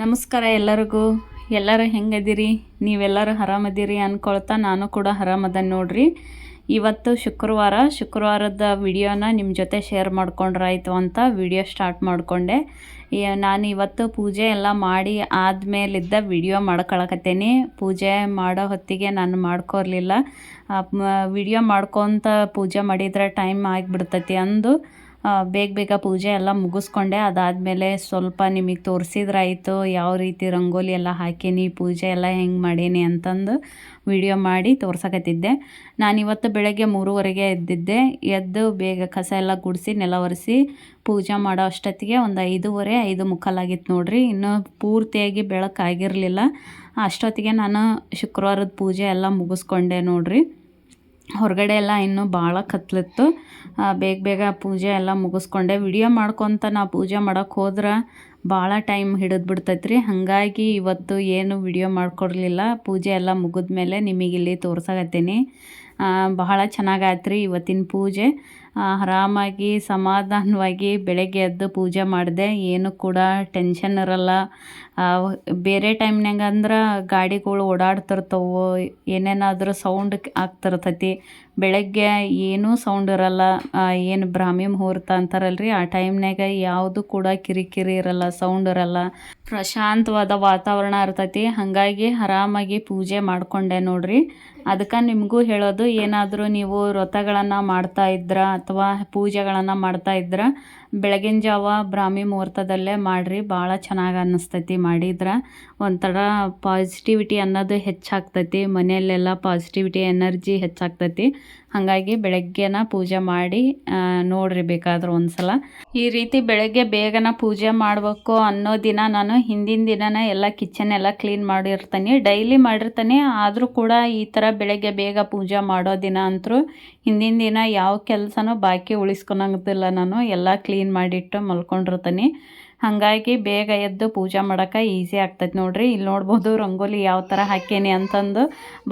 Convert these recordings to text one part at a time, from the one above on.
ನಮಸ್ಕಾರ ಎಲ್ಲರಿಗೂ. ಎಲ್ಲರೂ ಹೆಂಗದಿರಿ? ನೀವೆಲ್ಲರೂ ಆರಾಮದಿರಿ ಅಂದ್ಕೊಳ್ತಾ ನಾನು ಕೂಡ ಆರಾಮದ ನೋಡ್ರಿ. ಇವತ್ತು ಶುಕ್ರವಾರ. ಶುಕ್ರವಾರದ ವಿಡಿಯೋನ ನಿಮ್ಮ ಜೊತೆ ಶೇರ್ ಮಾಡ್ಕೊಂಡ್ರಾಯ್ತು ಅಂತ ವಿಡಿಯೋ ಸ್ಟಾರ್ಟ್ ಮಾಡಿಕೊಂಡೆ. ನಾನು ಇವತ್ತು ಪೂಜೆ ಎಲ್ಲ ಮಾಡಿ ಆದಮೇಲಿದ್ದ ವಿಡಿಯೋ ಮಾಡ್ಕೊಳಕತ್ತೇನೆ. ಪೂಜೆ ಮಾಡೋ ಹೊತ್ತಿಗೆ ನಾನು ಮಾಡ್ಕೋರ್ಲಿಲ್ಲ. ವಿಡಿಯೋ ಮಾಡ್ಕೊತ ಪೂಜೆ ಮಾಡಿದ್ರೆ ಟೈಮ್ ಆಗಿಬಿಡ್ತೈತಿ ಅಂದು. ಬೇಗ ಬೇಗ ಪೂಜೆ ಎಲ್ಲ ಮುಗಿಸ್ಕೊಂಡೆ. ಅದಾದಮೇಲೆ ಸ್ವಲ್ಪ ನಿಮಗೆ ತೋರಿಸಿದ್ರಾಯಿತು, ಯಾವ ರೀತಿ ರಂಗೋಲಿ ಎಲ್ಲ ಹಾಕೀನಿ, ಪೂಜೆ ಎಲ್ಲ ಹೆಂಗೆ ಮಾಡೀನಿ ಅಂತಂದು ವಿಡಿಯೋ ಮಾಡಿ ತೋರ್ಸಕತ್ತಿದ್ದೆ. ನಾನಿವತ್ತು ಬೆಳಗ್ಗೆ ಮೂರುವರೆಗೆ ಎದ್ದಿದ್ದೆ. ಎದ್ದು ಬೇಗ ಕಸ ಎಲ್ಲ ಗುಡಿಸಿ, ನೆಲ ಒರೆಸಿ ಪೂಜೆ ಮಾಡೋ ಅಷ್ಟೊತ್ತಿಗೆ ಒಂದು ಐದೂವರೆ, ಐದು ಮುಕ್ಕಾಲಾಗಿತ್ತು ನೋಡಿರಿ. ಇನ್ನೂ ಪೂರ್ತಿಯಾಗಿ ಬೆಳಕಾಗಿರಲಿಲ್ಲ. ಅಷ್ಟೊತ್ತಿಗೆ ನಾನು ಶುಕ್ರವಾರದ ಪೂಜೆ ಎಲ್ಲ ಮುಗಿಸ್ಕೊಂಡೆ ನೋಡ್ರಿ. ಹೊರಗಡೆ ಎಲ್ಲ ಇನ್ನೂ ಭಾಳ ಕತ್ಲಿತ್ತು. ಬೇಗ ಬೇಗ ಪೂಜೆ ಎಲ್ಲ ಮುಗಿಸ್ಕೊಂಡೆ. ವಿಡಿಯೋ ಮಾಡ್ಕೊತ ನಾ ಪೂಜೆ ಮಾಡೋಕ್ಕೆ ಹೋದ್ರೆ ಭಾಳ ಟೈಮ್ ಹಿಡಿದು ಬಿಡ್ತೈತ್ರಿ. ಹಾಗಾಗಿ ಇವತ್ತು ಏನು ವಿಡಿಯೋ ಮಾಡ್ಕೊಡ್ಲಿಲ್ಲ. ಪೂಜೆ ಎಲ್ಲ ಮುಗಿದ್ಮೇಲೆ ನಿಮಗೆ ಇಲ್ಲಿ ತೋರ್ಸಕತ್ತೀನಿ. ಬಹಳ ಚೆನ್ನಾಗಾಯ್ತು ರೀ ಇವತ್ತಿನ ಪೂಜೆ. ಆರಾಮಾಗಿ ಸಮಾಧಾನವಾಗಿ ಬೆಳಗ್ಗೆ ಎದ್ದು ಪೂಜೆ ಮಾಡಿದೆ. ಏನು ಕೂಡ ಟೆನ್ಷನ್ ಇರಲ್ಲ. ಬೇರೆ ಟೈಮ್ನಾಗ ಅಂದ್ರೆ ಗಾಡಿಗಳು ಓಡಾಡ್ತಿರ್ತವೆ, ಏನೇನಾದರೂ ಸೌಂಡ್ ಆಗ್ತಿರ್ತೈತಿ. ಬೆಳಗ್ಗೆ ಏನೂ ಸೌಂಡ್ ಇರಲ್ಲ ಏನು ಬ್ರಾಹ್ಮಿ ಮುಹೂರ್ತ ಅಂತಾರಲ್ರಿ, ಆ ಟೈಮ್ನಾಗ ಯಾವುದು ಕೂಡ ಕಿರಿಕಿರಿ ಇರಲ್ಲ ಸೌಂಡ್ ಇರಲ್ಲ. ಪ್ರಶಾಂತವಾದ ವಾತಾವರಣ ಇರ್ತೈತಿ. ಹಾಗಾಗಿ ಆರಾಮಾಗಿ ಪೂಜೆ ಮಾಡಿಕೊಂಡೆ ನೋಡ್ರಿ. ಅದಕ್ಕೆ ನಿಮಗೂ ಹೇಳೋದು, ಏನಾದರೂ ನೀವು ವ್ರತಗಳನ್ನು ಮಾಡ್ತಾ ಇದ್ರ ಅಥವಾ ಪೂಜೆಗಳನ್ನು ಮಾಡ್ತಾ ಇದ್ರ ಬೆಳಗಿನ ಜಾವ ಬ್ರಾಹ್ಮಿ ಮುಹೂರ್ತದಲ್ಲೇ ಮಾಡಿರಿ, ಭಾಳ ಚೆನ್ನಾಗಿ ಅನ್ನಿಸ್ತೈತಿ ಮಾಡಿದ್ರೆ ಒಂಥರ ಪಾಸಿಟಿವಿಟಿ ಅನ್ನೋದು ಹೆಚ್ಚಾಗ್ತೈತಿ, ಮನೆಯಲ್ಲೆಲ್ಲ ಪಾಸಿಟಿವಿಟಿ ಎನರ್ಜಿ ಹೆಚ್ಚಾಗ್ತೈತಿ. ಹಾಗಾಗಿ ಬೆಳಗ್ಗೆನ ಪೂಜೆ ಮಾಡಿ ನೋಡ್ರಿ ಬೇಕಾದ್ರೆ ಒಂದ್ಸಲ. ಈ ರೀತಿ ಬೆಳಗ್ಗೆ ಬೇಗನ ಪೂಜೆ ಮಾಡಬೇಕು ಅನ್ನೋ ದಿನ ನಾನು ಹಿಂದಿನ ದಿನನೇ ಎಲ್ಲ ಕಿಚನ್ ಎಲ್ಲ ಕ್ಲೀನ್ ಮಾಡಿರ್ತೀನಿ. ಡೈಲಿ ಮಾಡಿರ್ತೀನಿ. ಆದರೂ ಕೂಡ ಈ ಥರ ಬೆಳಗ್ಗೆ ಬೇಗ ಪೂಜೆ ಮಾಡೋ ದಿನ ಅಂತರೂ ಹಿಂದಿನ ದಿನ ಯಾವ ಕೆಲಸನೂ ಬಾಕಿ ಉಳಿಸ್ಕೊಳಂಗಿಲ್ಲ ನಾನು. ಎಲ್ಲ ಕ್ಲೀನ್ ಮಾಡಿಟ್ಟು ಮಲ್ಕೊಂಡಿರ್ತೀನಿ. ಹಾಗಾಗಿ ಬೇಗ ಎದ್ದು ಪೂಜೆ ಮಾಡೋಕೆ ಈಸಿ ಆಗ್ತೈತೆ ನೋಡ್ರಿ. ಇಲ್ಲಿ ನೋಡ್ಬೋದು ರಂಗೋಲಿ ಯಾವ ಥರ ಹಾಕೇನಿ ಅಂತಂದು.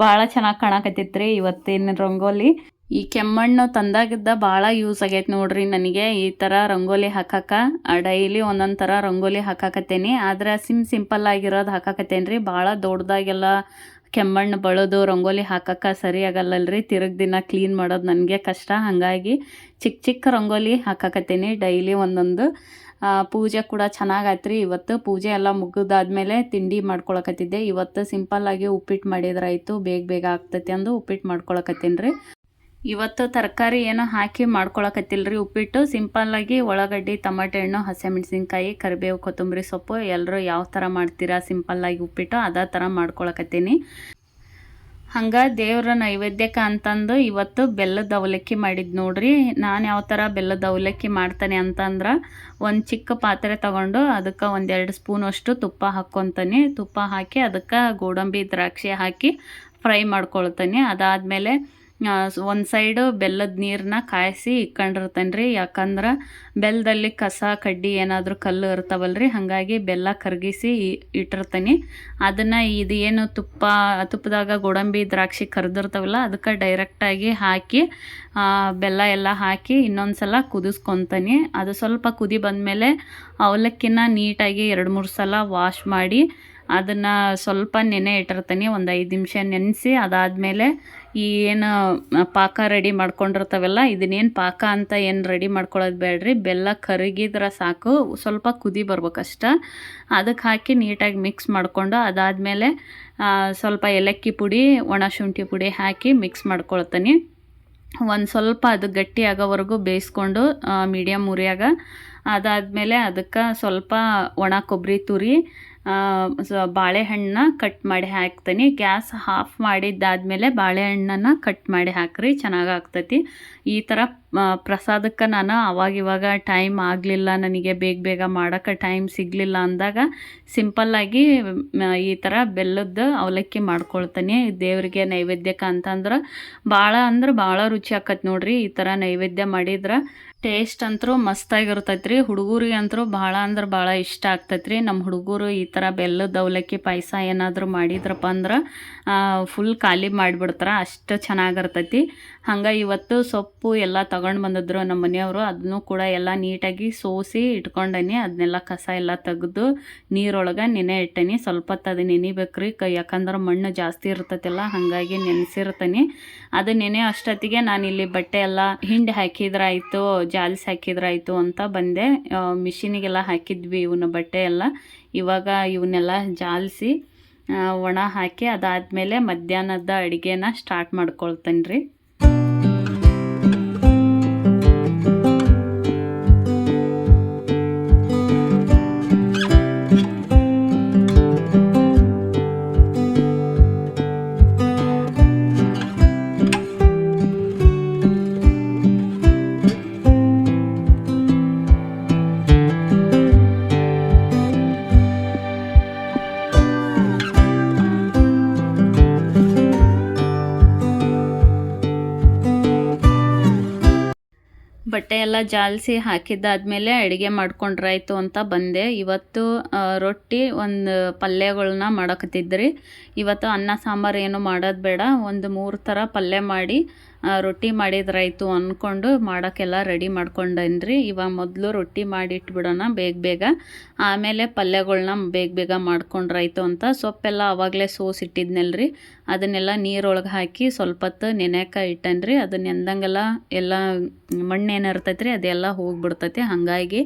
ಭಾಳ ಚೆನ್ನಾಗಿ ಕಾಣಕತ್ತಿತ್ತು ರೀ ಇವತ್ತಿನ ರಂಗೋಲಿ. ಈ ಕೆಮ್ಮಣ್ಣು ತಂದಾಗಿದ್ದ ಭಾಳ ಯೂಸ್ ಆಗೈತೆ ನೋಡ್ರಿ ನನಗೆ. ಈ ಥರ ರಂಗೋಲಿ ಹಾಕಕ್ಕೆ ಡೈಲಿ ಒಂದೊಂದು ಥರ ರಂಗೋಲಿ ಹಾಕಾಕತ್ತೇನಿ. ಆದ್ರೆ ಸಿಮ್ ಸಿಂಪಲ್ ಆಗಿರೋದು ಹಾಕಾಕತ್ತೇನೆ ರೀ ಭಾಳ ದೊಡ್ಡದಾಗೆಲ್ಲ ಕೆಮ್ಮಣ್ಣು ಬಳದು, ರಂಗೋಲಿ ಹಾಕಕ್ಕೆ ಸರಿ ಆಗಲ್ಲಲ್ರಿ. ತಿರುಗಿ ದಿನ ಕ್ಲೀನ್ ಮಾಡೋದು ನನಗೆ ಕಷ್ಟ. ಹಾಗಾಗಿ ಚಿಕ್ಕ ಚಿಕ್ಕ ರಂಗೋಲಿ ಹಾಕಾಕತ್ತೀನಿ ಡೈಲಿ ಒಂದೊಂದು. ಪೂಜೆ ಕೂಡ ಚೆನ್ನಾಗಾಯ್ತು ರೀ ಇವತ್ತು ಪೂಜೆ ಎಲ್ಲ ಮುಗಿದಾದ್ಮೇಲೆ ತಿಂಡಿ ಮಾಡ್ಕೊಳಕತ್ತಿದ್ದೆ. ಇವತ್ತು ಸಿಂಪಲ್ಲಾಗಿ ಉಪ್ಪಿಟ್ಟು ಮಾಡಿದ್ರಾಯ್ತು. ಬೇಗ ಬೇಗ ಆಗ್ತೈತಿ ಅಂದು ಉಪ್ಪಿಟ್ಟು ಮಾಡ್ಕೊಳಕತ್ತೀನಿ ರೀ ಇವತ್ತು ತರಕಾರಿ ಏನೋ ಹಾಕಿ ಮಾಡ್ಕೊಳಕತ್ತಿಲ್ರಿ ಉಪ್ಪಿಟ್ಟು. ಸಿಂಪಲ್ಲಾಗಿ ಉಳ್ಳಾಗಡ್ಡಿ ಟಮಾಟೆ ಹಣ್ಣು ಹಸಿಮೆಣಸಿನ್ಕಾಯಿ, ಕರಿಬೇವು, ಕೊತ್ತಂಬರಿ ಸೊಪ್ಪು ಎಲ್ಲರೂ ಯಾವ ಥರ ಮಾಡ್ತೀರಾ ಸಿಂಪಲ್ಲಾಗಿ ಉಪ್ಪಿಟ್ಟು ಅದೇ ಥರ ಮಾಡ್ಕೊಳಕತ್ತೀನಿ. ಹಂಗೆ ದೇವ್ರ ನೈವೇದ್ಯಕ್ಕೆ ಅಂತಂದು ಇವತ್ತು ಬೆಲ್ಲದ ಅವಲಕ್ಕಿ ಮಾಡಿದ್ದು ನೋಡ್ರಿ. ನಾನು ಯಾವ ಥರ ಬೆಲ್ಲದ ಅವಲಕ್ಕಿ ಮಾಡ್ತಾನೆ ಅಂತಂದ್ರೆ ಒಂದು ಚಿಕ್ಕ ಪಾತ್ರೆ ತಗೊಂಡು ಅದಕ್ಕೆ ಒಂದೆರಡು ಸ್ಪೂನಷ್ಟು ತುಪ್ಪ ಹಾಕ್ಕೊತಾನೆ. ತುಪ್ಪ ಹಾಕಿ ಅದಕ್ಕೆ ಗೋಡಂಬಿ, ದ್ರಾಕ್ಷಿ ಹಾಕಿ ಫ್ರೈ ಮಾಡ್ಕೊಳ್ತಾನೆ. ಅದಾದಮೇಲೆ ಒಂದು ಸೈಡು ಬೆಲ್ಲದ ನೀರನ್ನ ಕಾಯಿಸಿ ಇಕ್ಕೊಂಡಿರ್ತೇನೆ ರೀ ಯಾಕಂದ್ರೆ ಬೆಲ್ಲದಲ್ಲಿ ಕಸ, ಕಡ್ಡಿ ಏನಾದರೂ ಕಲ್ಲು ಇರ್ತಾವಲ್ರಿ, ಹಾಗಾಗಿ ಬೆಲ್ಲ ಕರಗಿಸಿ ಇಟ್ಟಿರ್ತೀನಿ. ಅದನ್ನು ಇದು ಏನು ತುಪ್ಪ, ತುಪ್ಪದಾಗ ಗೋಡಂಬಿ, ದ್ರಾಕ್ಷಿ ಕರೆದಿರ್ತಾವಲ್ಲ ಅದಕ್ಕೆ ಡೈರೆಕ್ಟಾಗಿ ಹಾಕಿ ಬೆಲ್ಲ ಎಲ್ಲ ಹಾಕಿ ಇನ್ನೊಂದು ಸಲ ಕುದಿಸ್ಕೊತೀನಿ. ಅದು ಸ್ವಲ್ಪ ಕುದಿ ಬಂದಮೇಲೆ ಅವಲಕ್ಕಿನ ನೀಟಾಗಿ ಎರಡು ಮೂರು ಸಲ ವಾಶ್ ಮಾಡಿ, ಅದನ್ನು ಸ್ವಲ್ಪ ನೆನೆ ಇಟ್ಟಿರ್ತೀನಿ. ಒಂದು ಐದು ನಿಮಿಷ ನೆನೆಸಿ ಅದಾದಮೇಲೆ ಈ ಏನು ಪಾಕ ರೆಡಿ ಮಾಡ್ಕೊಂಡಿರ್ತಾವಲ್ಲ, ಇದನ್ನೇನು ಪಾಕ ಅಂತ ಏನು ರೆಡಿ ಮಾಡ್ಕೊಳ್ಳೋದು ಬೇಡ್ರಿ. ಬೆಲ್ಲ ಕರಗಿದ್ರೆ ಸಾಕು. ಸ್ವಲ್ಪ ಕುದಿ ಬರ್ಬೇಕಷ್ಟ. ಅದಕ್ಕೆ ಹಾಕಿ ನೀಟಾಗಿ ಮಿಕ್ಸ್ ಮಾಡಿಕೊಂಡು, ಅದಾದಮೇಲೆ ಸ್ವಲ್ಪ ಏಲಕ್ಕಿ ಪುಡಿ, ಒಣ ಶುಂಠಿ ಪುಡಿ ಹಾಕಿ ಮಿಕ್ಸ್ ಮಾಡ್ಕೊಳ್ತೀನಿ. ಒಂದು ಸ್ವಲ್ಪ ಅದು ಗಟ್ಟಿ ಆಗೋವರೆಗೂ ಬೇಯಿಸ್ಕೊಂಡು ಮೀಡಿಯಮ್ ಉರಿಯಾಗ, ಅದಾದಮೇಲೆ ಅದಕ್ಕೆ ಸ್ವಲ್ಪ ಒಣ ಕೊಬ್ಬರಿ ತುರಿ ಬಾಳೆಹಣ್ಣನ್ನ ಕಟ್ ಮಾಡಿ ಹಾಕ್ತೀನಿ. ಗ್ಯಾಸ್ ಹಾಫ್ ಮಾಡಿದ್ದಾದಮೇಲೆ ಬಾಳೆಹಣ್ಣನ್ನು ಕಟ್ ಮಾಡಿ ಹಾಕ್ರಿ ಚೆನ್ನಾಗಿ ಆಗ್ತೈತಿ ಈ ಥರ ಪ್ರಸಾದಕ್ಕೆ ನಾನು ಅವಾಗಿವಾಗ ಟೈಮ್ ಆಗಲಿಲ್ಲ, ನನಗೆ ಬೇಗ ಬೇಗ ಮಾಡೋಕ್ಕೆ ಟೈಮ್ ಸಿಗಲಿಲ್ಲ ಅಂದಾಗ ಸಿಂಪಲ್ಲಾಗಿ ಈ ಥರ ಬೆಲ್ಲದ್ದು ಅವಲಕ್ಕಿ ಮಾಡ್ಕೊಳ್ತೀನಿ. ದೇವರಿಗೆ ನೈವೇದ್ಯಕ್ಕೆ ಅಂತಂದ್ರೆ ಭಾಳ ಅಂದ್ರೆ ಭಾಳ ರುಚಿ ಆಕತ್ತೆ ನೋಡ್ರಿ, ಈ ಥರ ನೈವೇದ್ಯ ಮಾಡಿದ್ರೆ ಟೇಸ್ಟ್ ಅಂತೂ ಮಸ್ತಾಗಿರ್ತೈತೆ ರೀ ಹುಡುಗರಿಗೆ ಅಂತೂ ಭಾಳ ಅಂದ್ರೆ ಭಾಳ ಇಷ್ಟ ಆಗ್ತೈತೆ ರೀ ನಮ್ಮ ಹುಡುಗರು ಈ ಥರ ಬೆಲ್ಲದ ಅವಲಕ್ಕಿ ಪಾಯಸ ಏನಾದರೂ ಮಾಡಿದ್ರಪ್ಪ ಅಂದ್ರೆ ಫುಲ್ ಖಾಲಿ ಮಾಡಿಬಿಡ್ತಾರೆ, ಅಷ್ಟು ಚೆನ್ನಾಗಿರ್ತೈತಿ. ಹಂಗೆ ಇವತ್ತು ಸೊಪ್ಪು ಎಲ್ಲ ತಗೊಂಡು ಬಂದಿದ್ರು ನಮ್ಮ ಮನೆಯವರು, ಅದನ್ನು ಕೂಡ ಎಲ್ಲ ನೀಟಾಗಿ ಸೋಸಿ ಇಟ್ಕೊಂಡನಿ. ಅದನ್ನೆಲ್ಲ ಕಸ ಎಲ್ಲ ತೆಗೆದು ನೀರೊಳಗೆ ನೆನೆ ಇಟ್ಟನಿ. ಸ್ವಲ್ಪ ಹೊತ್ತು ಅದು ನೆನಿಬೇಕ್ರಿ. ಕ ಯಾಕಂದ್ರೆ ಮಣ್ಣು ಜಾಸ್ತಿ ಇರ್ತೈತಲ್ಲ, ಹಾಗಾಗಿ ನೆನೆಸಿರ್ತೀನಿ. ಅದು ನೆನೆ ಅಷ್ಟೊತ್ತಿಗೆ ನಾನು ಇಲ್ಲಿ ಬಟ್ಟೆ ಎಲ್ಲ ಹಿಂಡಿ ಹಾಕಿದ್ರಾಯ್ತು, ಜಾಲಿಸಿ ಹಾಕಿದ್ರಾಯ್ತು ಅಂತ ಬಂದೆ. ಮಿಷಿನಿಗೆಲ್ಲ ಹಾಕಿದ್ವಿ ಇವನ್ನ ಬಟ್ಟೆ ಎಲ್ಲ. ಇವಾಗ ಇವನ್ನೆಲ್ಲ ಜಾಲಿಸಿ ಒಣ ಹಾಕಿ ಅದಾದಮೇಲೆ ಮಧ್ಯಾಹ್ನದ ಅಡುಗೆನ ಸ್ಟಾರ್ಟ್ ಮಾಡ್ಕೊಳ್ತೇನೆ ರೀ ಜಾಲಿಸಿ ಹಾಕಿದ್ದಾದ್ಮೇಲೆ ಅಡುಗೆ ಮಾಡ್ಕೊಂಡ್ರಾಯ್ತು ಅಂತ ಬಂದೆ. ಇವತ್ತು ರೊಟ್ಟಿ ಒಂದು ಪಲ್ಯಗಳನ್ನ ಮಾಡಕತ್ತಿದ್ರಿ. ಇವತ್ತು ಅನ್ನ ಸಾಂಬಾರು ಏನು ಮಾಡೋದು ಬೇಡ. ಒಂದು ಮೂರು ಥರ ಪಲ್ಯ ಮಾಡಿ ರೊಟ್ಟಿ ಮಾಡಿದ್ರಾಯ್ತು ಅಂದ್ಕೊಂಡು ಮಾಡೋಕ್ಕೆಲ್ಲ ರೆಡಿ ಮಾಡ್ಕೊಂಡೇನ್ರಿ. ಇವಾಗ ಮೊದಲು ರೊಟ್ಟಿ ಮಾಡಿಟ್ಬಿಡೋಣ ಬೇಗ ಬೇಗ. ಆಮೇಲೆ ಪಲ್ಯಗಳನ್ನ ಬೇಗ ಬೇಗ ಮಾಡ್ಕೊಂಡ್ರಾಯ್ತು ಅಂತ. ಸೊಪ್ಪೆಲ್ಲ ಆವಾಗಲೇ ಸೋಸಿಟ್ಟಿದ್ನಲ್ರಿ ಅದನ್ನೆಲ್ಲ ನೀರೊಳಗೆ ಹಾಕಿ ಸ್ವಲ್ಪ ಹೊತ್ತು ನೆನೆಯಕ್ಕೆ ಇಟ್ಟನ್ರಿ. ಅದನ್ನ ಎಂದಂಗೆಲ್ಲ ಎಲ್ಲ ಮಣ್ಣೇನು ಇರ್ತೈತೆ ರೀ ಅದೆಲ್ಲ ಹೋಗಿಬಿಡ್ತೈತಿ. ಹಾಗಾಗಿ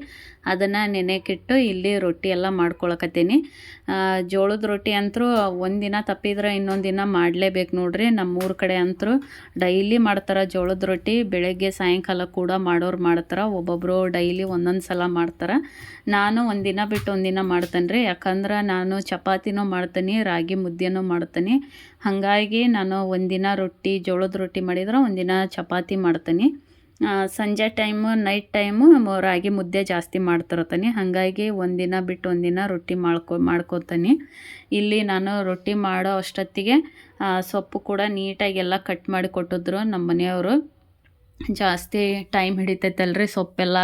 ಅದನ್ನು ನೆನೆಕಿಟ್ಟು ಇಲ್ಲಿ ರೊಟ್ಟಿ ಎಲ್ಲ ಮಾಡ್ಕೊಳಕತ್ತೀನಿ. ಜೋಳದ ರೊಟ್ಟಿ ಅಂತೂ ಒಂದಿನ ತಪ್ಪಿದ್ರೆ ಇನ್ನೊಂದು ದಿನ ಮಾಡಲೇಬೇಕು ನೋಡ್ರಿ. ನಮ್ಮೂರ ಕಡೆ ಅಂತರೂ ಡೈಲಿ ಮಾಡ್ತಾರೆ ಜೋಳದ ರೊಟ್ಟಿ. ಬೆಳಗ್ಗೆ ಸಾಯಂಕಾಲ ಕೂಡ ಮಾಡೋರು ಮಾಡ್ತಾರೆ. ಒಬ್ಬೊಬ್ಬರು ಡೈಲಿ ಒಂದೊಂದು ಸಲ ಮಾಡ್ತಾರೆ. ನಾನು ಒಂದಿನ ಬಿಟ್ಟು ಒಂದಿನ ಮಾಡ್ತೇನೆ ರೀ ಯಾಕಂದ್ರೆ ನಾನು ಚಪಾತಿನೂ ಮಾಡ್ತೀನಿ, ರಾಗಿ ಮುದ್ದೆನೂ ಮಾಡ್ತೀನಿ. ಹಾಗಾಗಿ ನಾನು ಒಂದಿನ ರೊಟ್ಟಿ, ಜೋಳದ ರೊಟ್ಟಿ ಮಾಡಿದ್ರೆ ಒಂದಿನ ಚಪಾತಿ ಮಾಡ್ತೀನಿ. ಸಂಜೆ ಟೈಮು, ನೈಟ್ ಟೈಮು ರಾಗಿ ಮುದ್ದೆ ಜಾಸ್ತಿ ಮಾಡ್ತಿರ್ತಾನೆ. ಹಾಗಾಗಿ ಒಂದಿನ ಬಿಟ್ಟು ಒಂದಿನ ರೊಟ್ಟಿ ಮಾಡ್ಕೊ, ಮಾಡ್ಕೋತಾನೆ. ಇಲ್ಲಿ ನಾನು ರೊಟ್ಟಿ ಮಾಡೋ ಅಷ್ಟೊತ್ತಿಗೆ ಸೊಪ್ಪು ಕೂಡ ನೀಟಾಗಿ ಎಲ್ಲ ಕಟ್ ಮಾಡಿ ಕೊಟ್ಟಿದ್ರು ನಮ್ಮ ಮನೆಯವರು ಜಾಸ್ತಿ ಟೈಮ್ ಹಿಡಿತೈತಲ್ರಿ. ಸೊಪ್ಪೆಲ್ಲ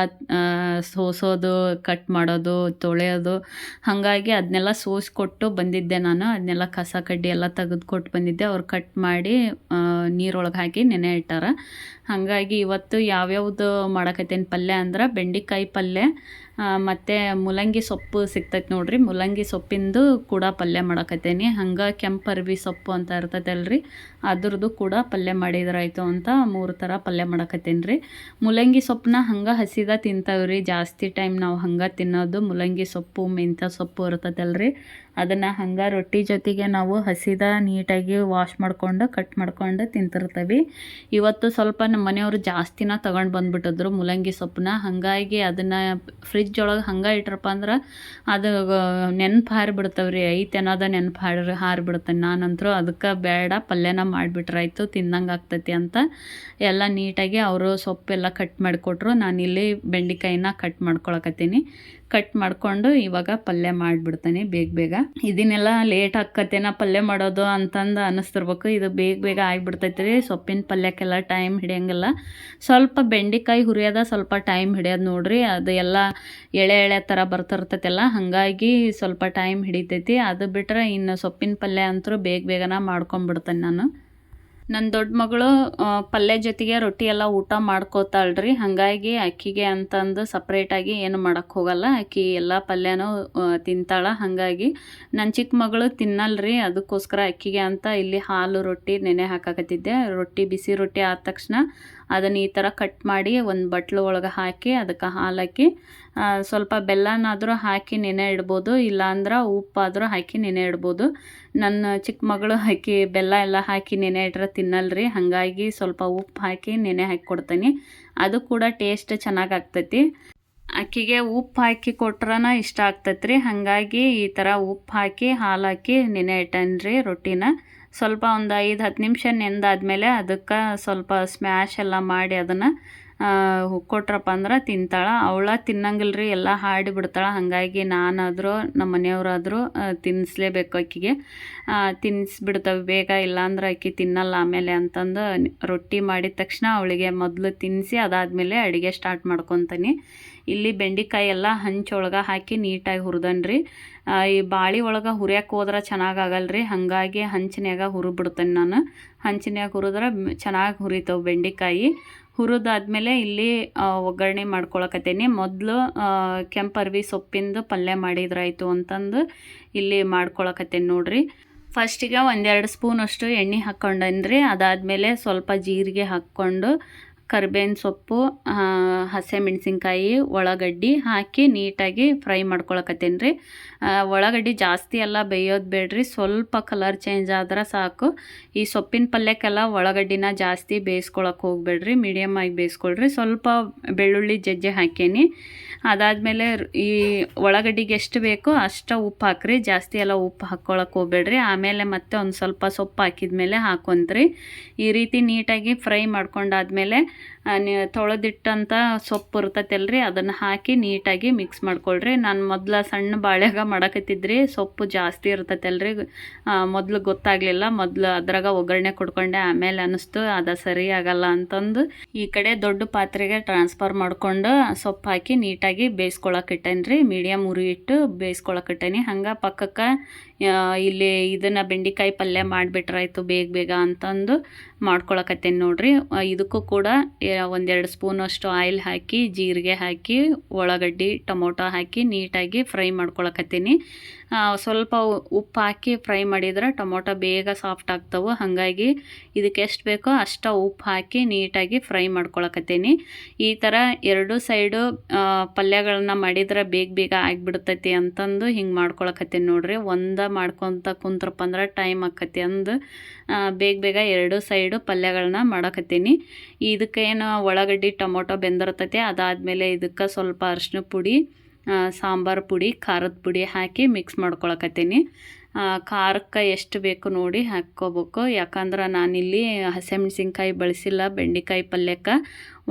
ಸೋಸೋದು ಕಟ್ ಮಾಡೋದು, ತೊಳೆಯೋದು. ಹಾಗಾಗಿ ಅದನ್ನೆಲ್ಲ ಸೋಸ್ಕೊಟ್ಟು ಬಂದಿದ್ದೆ ನಾನು. ಅದನ್ನೆಲ್ಲ ಕಸ ಕಡ್ಡಿ ಎಲ್ಲ ತೆಗೆದು ಕೊಟ್ಟು ಬಂದಿದ್ದೆ. ಅವ್ರು ಕಟ್ ಮಾಡಿ ನೀರೊಳಗೆ ಹಾಕಿ ನೆನೆ ಇಟ್ಟಾರ. ಹಾಗಾಗಿ ಇವತ್ತು ಯಾವ್ಯಾವುದು ಮಾಡಕತ್ತೇನೆ ಪಲ್ಯ ಅಂದ್ರೆ ಬೆಂಡೆಕಾಯಿ ಪಲ್ಯ ಮತ್ತು ಮೂಲಂಗಿ ಸೊಪ್ಪು ಸಿಗ್ತೈತೆ ನೋಡ್ರಿ. ಮೂಲಂಗಿ ಸೊಪ್ಪಿಂದು ಕೂಡ ಪಲ್ಯ ಮಾಡಕತ್ತೇನಿ. ಹಂಗೆ ಕೆಂಪು ಅರ್ವಿ ಸೊಪ್ಪು ಅಂತ ಇರ್ತೈತಲ್ರಿ. ಅದ್ರದ್ದು ಕೂಡ ಪಲ್ಯ ಮಾಡಿದ್ರಾಯ್ತು ಅಂತ ಮೂರು ಥರ ಪಲ್ಯ ಮಾಡಕತ್ತೇನಿ ರೀ ಮೂಲಂಗಿ ಸೊಪ್ಪನ್ನ ಹಂಗೆ ಹಸಿದ ತಿಂತಾವ್ರಿ. ಜಾಸ್ತಿ ಟೈಮ್ ನಾವು ಹಂಗೆ ತಿನ್ನೋದು ಮೂಲಂಗಿ ಸೊಪ್ಪು, ಮೆಂತ್ಯ ಸೊಪ್ಪು ಇರ್ತೈತಲ್ರಿ. ಅದನ್ನು ಹಂಗೆ ರೊಟ್ಟಿ ಜೊತೆಗೆ ನಾವು ಹಸಿದ ನೀಟಾಗಿ ವಾಶ್ ಮಾಡ್ಕೊಂಡು ಕಟ್ ಮಾಡ್ಕೊಂಡು ತಿಂತಿರ್ತೀವಿ. ಇವತ್ತು ಸ್ವಲ್ಪ ನಮ್ಮ ಮನೆಯವರು ಜಾಸ್ತಿನ ತಗೊಂಡು ಬಂದುಬಿಟ್ಟಿದ್ರು ಮೂಲಂಗಿ ಸೊಪ್ಪನ್ನ. ಹಾಗಾಗಿ ಅದನ್ನು ಫ್ರಿಜ್ ಒಳಗೆ ಹಂಗೆ ಇಟ್ರಪ್ಪ ಅಂದ್ರೆ ಅದು ನೆನ್ಪು ಹಾರಿಬಿಡ್ತಾವ್ರಿ, ಐತೆ ಅನ್ನೋದ ನೆನ್ಪು ಹಾರಿ, ಹಾರಿಬಿಡುತ್ತೆ. ನಾನಂತರೂ ಅದಕ್ಕೆ ಬೇಡ, ಪಲ್ಯನ ಮಾಡಿಬಿಟ್ರಾಯ್ತು ತಿನ್ನಂಗೆ ಆಗ್ತೈತಿ ಅಂತ ಎಲ್ಲ ನೀಟಾಗಿ ಅವರು ಸೊಪ್ಪೆಲ್ಲ ಕಟ್ ಮಾಡಿಕೊಟ್ರು. ನಾನಿಲ್ಲಿ ಬೆಂಡೆಕಾಯಿನ ಕಟ್ ಮಾಡ್ಕೊಳಕತ್ತೀನಿ. ಕಟ್ ಮಾಡಿಕೊಂಡು ಇವಾಗ ಪಲ್ಯ ಮಾಡಿಬಿಡ್ತೀನಿ ಬೇಗ ಬೇಗ. ಇದನ್ನೆಲ್ಲ ಲೇಟ್ ಆಕ್ಕತ್ತೇನ ಪಲ್ಯ ಮಾಡೋದು ಅಂತಂದು ಅನ್ನಿಸ್ತಿರ್ಬೇಕು ಇದು ಬೇಗ ಬೇಗ ಆಗಿಬಿಡ್ತೈತೆ ರೀ ಸೊಪ್ಪಿನ ಪಲ್ಯಕ್ಕೆಲ್ಲ ಟೈಮ್ ಹಿಡಿಯಂಗಿಲ್ಲ. ಸ್ವಲ್ಪ ಬೆಂಡೆಕಾಯಿ ಹುರಿಯೋದ ಸ್ವಲ್ಪ ಟೈಮ್ ಹಿಡಿಯೋದು ನೋಡ್ರಿ. ಅದು ಎಲ್ಲ ಎಳೆ ಎಳೆ ಥರ ಬರ್ತಿರ್ತೈತೆಲ್ಲ, ಹಾಗಾಗಿ ಸ್ವಲ್ಪ ಟೈಮ್ ಹಿಡಿತೈತಿ. ಅದು ಬಿಟ್ರೆ ಇನ್ನು ಸೊಪ್ಪಿನ ಪಲ್ಯ ಅಂತೂ ಬೇಗ ಬೇಗನ ಮಾಡ್ಕೊಂಬಿಡ್ತೇನೆ ನಾನು. ನನ್ನ ದೊಡ್ಡ ಮಗಳು ಪಲ್ಯ ಜೊತೆಗೆ ರೊಟ್ಟಿ ಎಲ್ಲ ಊಟ ಮಾಡ್ಕೋತಾಳ್ರಿ. ಹಾಗಾಗಿ ಅಕ್ಕಿಗೆ ಅಂತಂದು ಸಪ್ರೇಟಾಗಿ ಏನು ಮಾಡೋಕ್ಕೆ ಹೋಗಲ್ಲ. ಅಕ್ಕಿ ಎಲ್ಲ ಪಲ್ಯನೂ ತಿಂತಾಳೆ. ಹಾಗಾಗಿ ನನ್ನ ಚಿಕ್ಕ ಮಗಳು ತಿನ್ನಲ್ರಿ. ಅದಕ್ಕೋಸ್ಕರ ಅಕ್ಕಿಗೆ ಅಂತ ಇಲ್ಲಿ ಹಾಲು ರೊಟ್ಟಿ ನೆನೆ ಹಾಕಕತ್ತಿದ್ದೆ. ರೊಟ್ಟಿ, ಬಿಸಿ ರೊಟ್ಟಿ ಆದ ತಕ್ಷಣ ಅದನ್ನು ಈ ಥರ ಕಟ್ ಮಾಡಿ ಒಂದು ಬಟ್ಲು ಒಳಗೆ ಹಾಕಿ ಅದಕ್ಕೆ ಹಾಲಾಕಿ ಸ್ವಲ್ಪ ಬೆಲ್ಲನಾದರೂ ಹಾಕಿ ನೆನೆ ಇಡ್ಬೋದು, ಇಲ್ಲಾಂದ್ರೆ ಉಪ್ಪಾದರೂ ಹಾಕಿ ನೆನೆ ಇಡ್ಬೋದು. ನನ್ನ ಚಿಕ್ಕ ಮಗಳು ಹಾಕಿ ಬೆಲ್ಲ ಎಲ್ಲ ಹಾಕಿ ನೆನೆ ಇಟ್ರೆ ತಿನ್ನಲ್ರಿ, ಹಾಗಾಗಿ ಸ್ವಲ್ಪ ಉಪ್ಪು ಹಾಕಿ ನೆನೆ ಹಾಕಿ ಕೊಡ್ತೀನಿ. ಅದು ಕೂಡ ಟೇಸ್ಟ್ ಚೆನ್ನಾಗಿ ಆಗ್ತೈತಿ. ಅಕ್ಕಿಗೆ ಉಪ್ಪು ಹಾಕಿ ಕೊಟ್ರನ ಇಷ್ಟ ಆಗ್ತೈತ್ರಿ, ಹಾಗಾಗಿ ಈ ಥರ ಉಪ್ಪು ಹಾಕಿ ಹಾಲು ಹಾಕಿ ನೆನೆ ಇಟ್ಟನ್ರಿ ರೊಟ್ಟಿನ. ಸ್ವಲ್ಪ ಒಂದು ಐದು ಹತ್ತು ನಿಮಿಷ ನೆಂದಾದಮೇಲೆ ಅದಕ್ಕೆ ಸ್ವಲ್ಪ ಸ್ಮ್ಯಾಶ್ ಎಲ್ಲ ಮಾಡಿ ಅದನ್ನು ಕೊಟ್ರಪ್ಪ ಅಂದ್ರೆ ತಿಂತಾಳೆ. ಅವಳ ತಿನ್ನಂಗಿಲ್ಲ ರೀ ಎಲ್ಲ ಹಾಡಿ ಬಿಡ್ತಾಳೆ. ಹಾಗಾಗಿ ನಾನಾದರೂ ನಮ್ಮ ಮನೆಯವರಾದರೂ ತಿನ್ನಿಸ್ಲೇಬೇಕು ಆಕಿಗೆ. ತಿನ್ನಿಸ್ಬಿಡ್ತವೆ ಬೇಗ, ಇಲ್ಲಾಂದ್ರೆ ಆಕೆ ತಿನ್ನಲ್ಲ ಆಮೇಲೆ ಅಂತಂದು ರೊಟ್ಟಿ ಮಾಡಿದ ತಕ್ಷಣ ಅವಳಿಗೆ ಮೊದಲು ತಿನ್ನಿಸಿ ಅದಾದಮೇಲೆ ಅಡುಗೆ ಸ್ಟಾರ್ಟ್ ಮಾಡ್ಕೊತೀನಿ. ಇಲ್ಲಿ ಬೆಂಡೆಕಾಯಿ ಎಲ್ಲ ಹಂಚೊಳಗೆ ಹಾಕಿ ನೀಟಾಗಿ ಹುರಿದನ್ರಿ. ಈ ಬಾಳಿ ಒಳಗೆ ಹುರಿಯಕ್ಕೆ ಹೋದ್ರೆ ರೀ ಹಾಗಾಗಿ ಹಂಚಿನ್ಯಾಗ ಹುರಿಬಿಡ್ತೇನೆ ನಾನು. ಹಂಚಿನ್ಯಾಗ ಹುರಿದ್ರೆ ಚೆನ್ನಾಗಿ ಹುರಿತವೆ ಬೆಂಡೆಕಾಯಿ. ಹುರಿದಾದ್ಮೇಲೆ ಇಲ್ಲಿ ಒಗ್ಗರಣೆ ಮಾಡ್ಕೊಳಕತ್ತೀನಿ. ಮೊದಲು ಕೆಂಪರ್ವಿ ಸೊಪ್ಪಿಂದು ಪಲ್ಯ ಮಾಡಿದ್ರಾಯ್ತು ಅಂತಂದು ಇಲ್ಲಿ ಮಾಡ್ಕೊಳಕತ್ತೀನಿ ನೋಡ್ರಿ. ಫಸ್ಟಿಗೆ ಒಂದೆರಡು ಸ್ಪೂನಷ್ಟು ಎಣ್ಣೆ ಹಾಕ್ಕೊಂಡನ್ರಿ. ಅದಾದಮೇಲೆ ಸ್ವಲ್ಪ ಜೀರಿಗೆ ಹಾಕ್ಕೊಂಡು ಕರ್ಬೇವಿನ ಸೊಪ್ಪು ಹಸಿಮೆಣ್ಸಿನ್ಕಾಯಿ ಉಳ್ಳಾಗಡ್ಡಿ ಹಾಕಿ ನೀಟಾಗಿ ಫ್ರೈ ಮಾಡ್ಕೊಳಕತ್ತೀನಿ ರೀ. ಉಳ್ಳಾಗಡ್ಡಿ ಜಾಸ್ತಿ ಎಲ್ಲ ಬೇಯೋದು ಬೇಡ್ರಿ, ಸ್ವಲ್ಪ ಕಲರ್ ಚೇಂಜ್ ಆದ್ರೆ ಸಾಕು. ಈ ಸೊಪ್ಪಿನ ಪಲ್ಯಕ್ಕೆಲ್ಲ ಉಳ್ಳಾಗಡ್ಡಿನ ಜಾಸ್ತಿ ಬೇಯಿಸ್ಕೊಳಕ್ಕೆ ಹೋಗ್ಬೇಡ್ರಿ ಮೀಡಿಯಮ್ ಆಗಿ ಬೇಯಿಸ್ಕೊಳ್ರಿ. ಸ್ವಲ್ಪ ಬೆಳ್ಳುಳ್ಳಿ ಜಜ್ಜೆ ಹಾಕೇನಿ. ಅದಾದಮೇಲೆ ಈ ಉಳ್ಳಾಗಡ್ಡಿಗೆ ಎಷ್ಟು ಬೇಕೋ ಅಷ್ಟು ಉಪ್ಪು ಹಾಕ್ರಿ, ಜಾಸ್ತಿ ಎಲ್ಲ ಉಪ್ಪು ಹಾಕ್ಕೊಳಕ್ಕೆ ಹೋಗ್ಬೇಡ್ರಿ. ಆಮೇಲೆ ಮತ್ತೆ ಒಂದು ಸ್ವಲ್ಪ ಸೊಪ್ಪು ಹಾಕಿದ ಮೇಲೆ ಹಾಕೊಂತ್ರಿ. ಈ ರೀತಿ ನೀಟಾಗಿ ಫ್ರೈ ಮಾಡ್ಕೊಂಡಾದ್ಮೇಲೆ ತೊಳೆದಿಟ್ಟಂಥ ಸೊಪ್ಪು ಇರ್ತೈತಲ್ರಿ, ಅದನ್ನು ಹಾಕಿ ನೀಟಾಗಿ ಮಿಕ್ಸ್ ಮಾಡ್ಕೊಳ್ರಿ. ನಾನು ಮೊದಲ ಸಣ್ಣ ಬಾಳ್ಯಾಗ ಮಾಡಕತ್ತಿದ್ರಿ, ಸೊಪ್ಪು ಜಾಸ್ತಿ ಇರ್ತೈತಲ್ರಿ. ಮೊದಲು ಗೊತ್ತಾಗಲಿಲ್ಲ, ಮೊದಲು ಅದ್ರಾಗ ಒಗ್ಗರಣೆ ಕೊಡ್ಕೊಂಡೆ, ಆಮೇಲೆ ಅನ್ನಿಸ್ತು ಅದು ಸರಿ ಆಗಲ್ಲ ಅಂತಂದು ಈ ಕಡೆ ದೊಡ್ಡ ಪಾತ್ರೆಗೆ ಟ್ರಾನ್ಸ್ಫರ್ ಮಾಡಿಕೊಂಡು ಸೊಪ್ಪು ಹಾಕಿ ನೀಟಾಗಿ ಬೇಯಿಸ್ಕೊಳಕ್ಕೆ ರೀ ಮೀಡಿಯಮ್ ಉರಿ ಇಟ್ಟು ಬೇಯಿಸ್ಕೊಳಕ್ಕೆ ಹಂಗೆ ಪಕ್ಕಕ್ಕೆ ಇಲ್ಲಿ ಇದನ್ನು ಬೆಂಡೆಕಾಯಿ ಪಲ್ಯ ಮಾಡಿಬಿಟ್ರಾಯ್ತು ಬೇಗ ಬೇಗ ಅಂತಂದು ಮಾಡ್ಕೊಳಕತ್ತೇನೆ ನೋಡಿರಿ. ಇದಕ್ಕೂ ಕೂಡ ಒಂದೆರಡು ಸ್ಪೂನಷ್ಟು ಆಯಿಲ್ ಹಾಕಿ, ಜೀರಿಗೆ ಹಾಕಿ ಉಳ್ಳಾಗಡ್ಡಿ ಟೊಮೊಟೊ ಹಾಕಿ ನೀಟಾಗಿ ಫ್ರೈ ಮಾಡ್ಕೊಳಕತ್ತೀನಿ. ಸ್ವಲ್ಪ ಉಪ್ಪು ಹಾಕಿ ಫ್ರೈ ಮಾಡಿದ್ರೆ ಟೊಮೊಟೊ ಬೇಗ ಸಾಫ್ಟ್ ಆಗ್ತವೆ. ಹಾಗಾಗಿ ಇದಕ್ಕೆ ಎಷ್ಟು ಬೇಕೋ ಅಷ್ಟು ಉಪ್ಪು ಹಾಕಿ ನೀಟಾಗಿ ಫ್ರೈ ಮಾಡ್ಕೊಳಕತ್ತೀನಿ. ಈ ಥರ ಎರಡು ಸೈಡು ಪಲ್ಯಗಳನ್ನ ಮಾಡಿದ್ರೆ ಬೇಗ ಬೇಗ ಆಗಿಬಿಡ್ತೈತಿ ಅಂತಂದು ಹಿಂಗೆ ಮಾಡ್ಕೊಳಕತ್ತೀನಿ ನೋಡಿರಿ. ಒಂದು ಮಾಡ್ಕೊತ ಕುಂತ್ರಪ್ಪ ಅಂದ್ರೆ ಟೈಮ್ ಆಕತಿ ಅಂದು ಬೇಗ ಬೇಗ ಎರಡು ಸೈಡು ಪಲ್ಯಗಳನ್ನ ಮಾಡಕತ್ತೀನಿ. ಇದಕ್ಕೆ ಏನು ಉಳ್ಳಾಗಡ್ಡಿ ಟೊಮೊಟೊ ಬೆಂದಿರ್ತೈತಿ, ಅದಾದಮೇಲೆ ಇದಕ್ಕೆ ಸ್ವಲ್ಪ ಅರಿಶಿನ ಪುಡಿ ಸಾಂಬಾರು ಪುಡಿ, ಖಾರದ ಪುಡಿ ಹಾಕಿ ಮಿಕ್ಸ್ ಮಾಡ್ಕೊಳಕತ್ತೀನಿ. ಖಾರಕ್ಕೆ ಎಷ್ಟು ಬೇಕು ನೋಡಿ ಹಾಕ್ಕೋಬೇಕು. ಯಾಕಂದ್ರೆ ನಾನಿಲ್ಲಿ ಹಸಿಮೆಣ್ಸಿನ್ಕಾಯಿ ಬಳಸಿಲ್ಲ, ಬೆಂಡೆಕಾಯಿ ಪಲ್ಯಕ್ಕೆ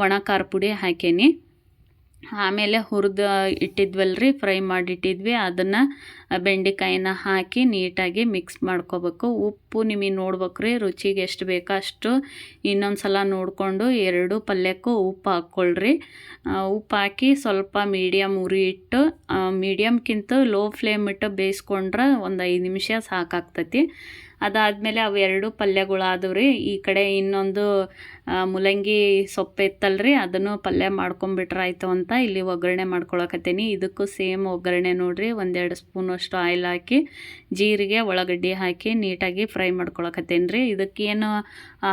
ಒಣ ಖಾರ ಪುಡಿ ಹಾಕೀನಿ. ಆಮೇಲೆ ಹುರಿದು ರೀ ಫ್ರೈ ಮಾಡಿಟ್ಟಿದ್ವಿ. ಅದನ್ನು ಬೆಂಡೆಕಾಯಿನ ಹಾಕಿ ನೀಟಾಗಿ ಮಿಕ್ಸ್ ಮಾಡ್ಕೋಬೇಕು. ಉಪ್ಪು ನಿಮಗೆ ನೋಡ್ಬೇಕು ರೀ ರುಚಿಗೆ ಎಷ್ಟು ಬೇಕೋ ಅಷ್ಟು. ಇನ್ನೊಂದು ಸಲ ನೋಡಿಕೊಂಡು ಎರಡು ಪಲ್ಯಕ್ಕೂ ಉಪ್ಪು ಹಾಕ್ಕೊಳ್ರಿ. ಉಪ್ಪು ಹಾಕಿ ಸ್ವಲ್ಪ ಮೀಡಿಯಮ್ ಉರಿ ಇಟ್ಟು ಮೀಡಿಯಮ್ಗಿಂತ ಲೋ ಫ್ಲೇಮ್ ಇಟ್ಟು ಬೇಯಿಸ್ಕೊಂಡ್ರೆ ಒಂದು ಐದು ನಿಮಿಷ ಸಾಕಾಗ್ತತಿ. ಅದಾದಮೇಲೆ ಅವೆರಡು ಪಲ್ಯಗಳಾದವು ರೀ. ಈ ಕಡೆ ಇನ್ನೊಂದು ಮೂಲಂಗಿ ಸೊಪ್ಪು ಇತ್ತಲ್ರಿ, ಅದನ್ನು ಪಲ್ಯ ಮಾಡ್ಕೊಂಬಿಟ್ರಾಯ್ತು ಅಂತ ಇಲ್ಲಿ ಒಗ್ಗರಣೆ ಮಾಡ್ಕೊಳಕತ್ತೀನಿ. ಇದಕ್ಕೂ ಸೇಮ್ ಒಗ್ಗರಣೆ ನೋಡಿರಿ, ಒಂದೆರಡು ಸ್ಪೂನಷ್ಟು ಆಯಿಲ್ ಹಾಕಿ, ಜೀರಿಗೆ ಉಳ್ಳಾಗಡ್ಡಿ ಹಾಕಿ ನೀಟಾಗಿ ಫ್ರೈ ಮಾಡ್ಕೊಳಕತ್ತೀನಿ ರೀ ಇದಕ್ಕೇನು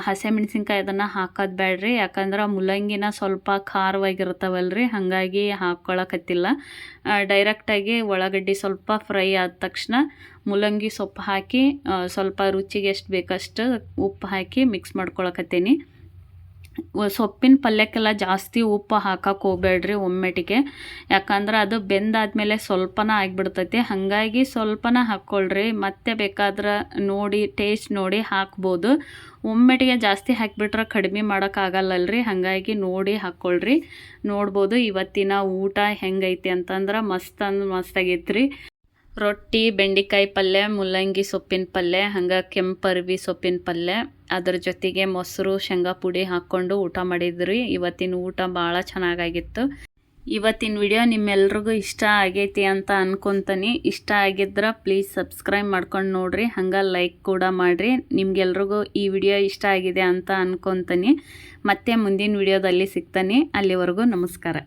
ಹಸಿಮೆಣ್ಸಿನ್ಕಾಯಿ ಅದನ್ನು ಹಾಕೋದು ಬೇಡ್ರಿ ಯಾಕಂದ್ರೆ ಮೂಲಂಗಿನ ಸ್ವಲ್ಪ ಖಾರವಾಗಿರ್ತಾವಲ್ರಿ ಹಾಗಾಗಿ ಹಾಕ್ಕೊಳಕತ್ತಿಲ್ಲ ಡೈರೆಕ್ಟಾಗಿ ಉಳ್ಳಾಗಡ್ಡಿ ಸ್ವಲ್ಪ ಫ್ರೈ ಆದ ತಕ್ಷಣ ಮೂಲಂಗಿ ಸೊಪ್ಪು ಹಾಕಿ ಸ್ವಲ್ಪ ರುಚಿಗೆ ಎಷ್ಟು ಬೇಕಷ್ಟು ಉಪ್ಪು ಹಾಕಿ ಮಿಕ್ಸ್ ಮಾಡ್ಕೊಳಕತ್ತೀನಿ. ಸೊಪ್ಪಿನ ಪಲ್ಯಕ್ಕೆಲ್ಲ ಜಾಸ್ತಿ ಉಪ್ಪು ಹಾಕಕ್ಕೆ ಹೋಗ್ಬೇಡ್ರಿ ಒಮ್ಮೆಟಿಗೆ. ಯಾಕಂದ್ರೆ ಅದು ಬೆಂದಾದ್ಮೇಲೆ ಸ್ವಲ್ಪನ ಆಗಿಬಿಡ್ತೈತಿ. ಹಾಗಾಗಿ ಸ್ವಲ್ಪನ ಹಾಕ್ಕೊಳ್ರಿ. ಮತ್ತೆ ಬೇಕಾದ್ರೆ ನೋಡಿ ಟೇಸ್ಟ್ ನೋಡಿ ಹಾಕ್ಬೋದು. ಒಮ್ಮೆಟಿಗೆ ಜಾಸ್ತಿ ಹಾಕಿಬಿಟ್ರೆ ಕಡಿಮೆ ಮಾಡೋಕ್ಕಾಗಲ್ಲಲ್ರಿ ಹಾಗಾಗಿ ನೋಡಿ ಹಾಕ್ಕೊಳ್ರಿ. ನೋಡ್ಬೋದು ಇವತ್ತಿನ ಊಟ ಹೆಂಗೈತಿ ಅಂತಂದ್ರೆ ಮಸ್ತ್ ಅಂದ್ರೆ ಮಸ್ತ್ ಆಗೈತ್ರಿ ರೊಟ್ಟಿ, ಬೆಂಡೆಕಾಯಿ ಪಲ್ಯ, ಮುಲ್ಲಂಗಿ ಸೊಪ್ಪಿನ ಪಲ್ಯ, ಹಂಗೆ ಕೆಂಪರ್ವಿ ಸೊಪ್ಪಿನ ಪಲ್ಯ. ಅದ್ರ ಜೊತೆಗೆ ಮೊಸರು, ಶೇಂಗಾ ಪುಡಿ ಹಾಕ್ಕೊಂಡು ಊಟ ಮಾಡಿದ್ರಿ. ಇವತ್ತಿನ ಊಟ ಭಾಳ ಚೆನ್ನಾಗಾಗಿತ್ತು. ಇವತ್ತಿನ ವಿಡಿಯೋ ನಿಮ್ಮೆಲ್ರಿಗೂ ಇಷ್ಟ ಆಗೈತಿ ಅಂತ ಅನ್ಕೊತೀನಿ. ಇಷ್ಟ ಆಗಿದ್ರೆ ಪ್ಲೀಸ್ ಸಬ್ಸ್ಕ್ರೈಬ್ ಮಾಡ್ಕೊಂಡು ನೋಡ್ರಿ. ಹಂಗೆ ಲೈಕ್ ಕೂಡ ಮಾಡಿರಿ. ನಿಮ್ಗೆಲ್ರಿಗೂ ಈ ವಿಡಿಯೋ ಇಷ್ಟ ಆಗಿದೆ ಅಂತ ಅನ್ಕೊತೀನಿ. ಮತ್ತೆ ಮುಂದಿನ ವಿಡಿಯೋದಲ್ಲಿ ಸಿಗ್ತಾನೆ. ಅಲ್ಲಿವರೆಗೂ ನಮಸ್ಕಾರ.